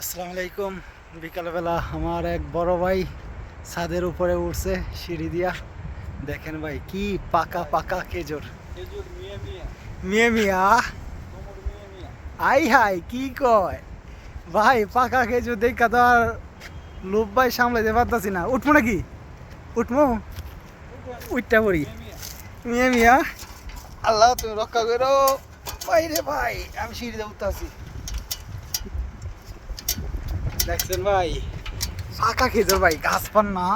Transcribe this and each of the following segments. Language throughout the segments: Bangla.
আসসালামু আলাইকুম। বিকালবেলা আমার এক বড় ভাই ছাদের উপরে উঠছে সিঁড়ি দিয়া। দেখেন ভাই কি পাকা পাকা খেজুর। খেজুর মিয়া মিয়া। আই হাই কি কয়? ভাই পাকা খেজুর দেখা তো আর লোভ ভাই সামলাইতে পারতাছি না। উঠবো নাকি? উঠবো? উঠটা পড়ি মিয়া মিয়া। আল্লাহ তুমি রক্ষা করো। ভাই রে ভাই আমি সিঁড়ি সিঁড়িতে উঠতেছি। দেখছেন ভাই? পাকা খেজুর ভাই, গাছ পান না।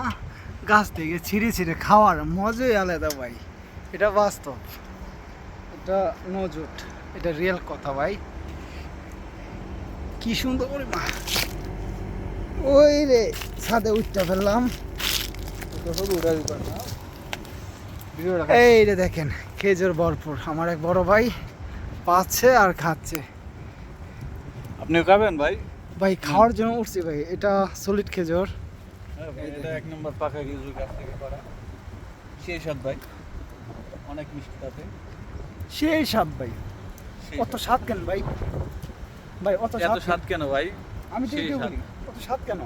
গাছ থেকে ছিঁড়ে ছিঁড়ে খাওয়ার মজাই আলাদা ভাই। এটা বাস্তব। এটা নজুট এটা রিয়েল কথা ভাই। কি সুন্দর করে মা। ওই রে, ছাদে উঠতে ফেললাম। এই রে দেখেন, খেজুর ভরপুর। আমার এক বড় ভাই পাচ্ছে আর খাচ্ছে। আপনিও খাবেন ভাই? ভাই খাওয়ার জন্য উঠছি ভাই এটা সলিড খেজুর। হ্যাঁ এটা এক নম্বর পাকা খেজুর গাছ থেকে পারা সেই স্বাদ ভাই অনেক মিষ্টি তাতে। সেই স্বাদ ভাই অত স্বাদ। কেন ভাই? ভাই অত স্বাদ স্বাদ কেন? ভাই? আমি তো এটাই বলি অত স্বাদ কেন?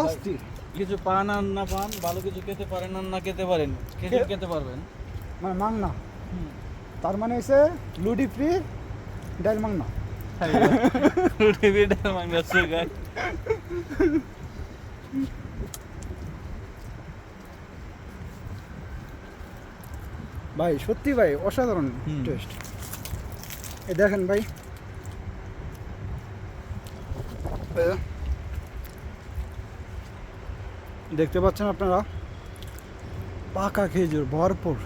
অস্থির। কিছু পান আর না পান ভালো কিছু খেতে পারেন আর না খেতে পারেন খেজুর খেতে পারবেন। মানে মাং না তার মানে হচ্ছে লুডি ফ্রি ডাইল মাং ভাই সত্যি ভাই অসাধারণ। টেস্ট এ দেখেন ভাই। দেখতে পাচ্ছেন আপনারা? পাকা খেজুর ভরপুর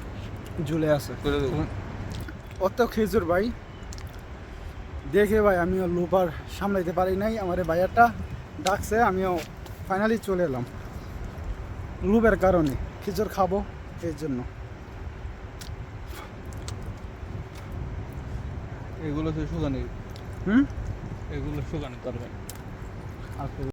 ঝুলে আছে। অত খেজুর ভাই দেখে ভাই আমিও লোপার সামলাইতে পারি নাই আমার ভাইয়ারটা ডাকছে আমিও ফাইনালি চলে এলাম। লুপের কারণে খিচুর খাব এর জন্য। এগুলো তো শুকানি হুম? এগুলো শুকানি করবেন আর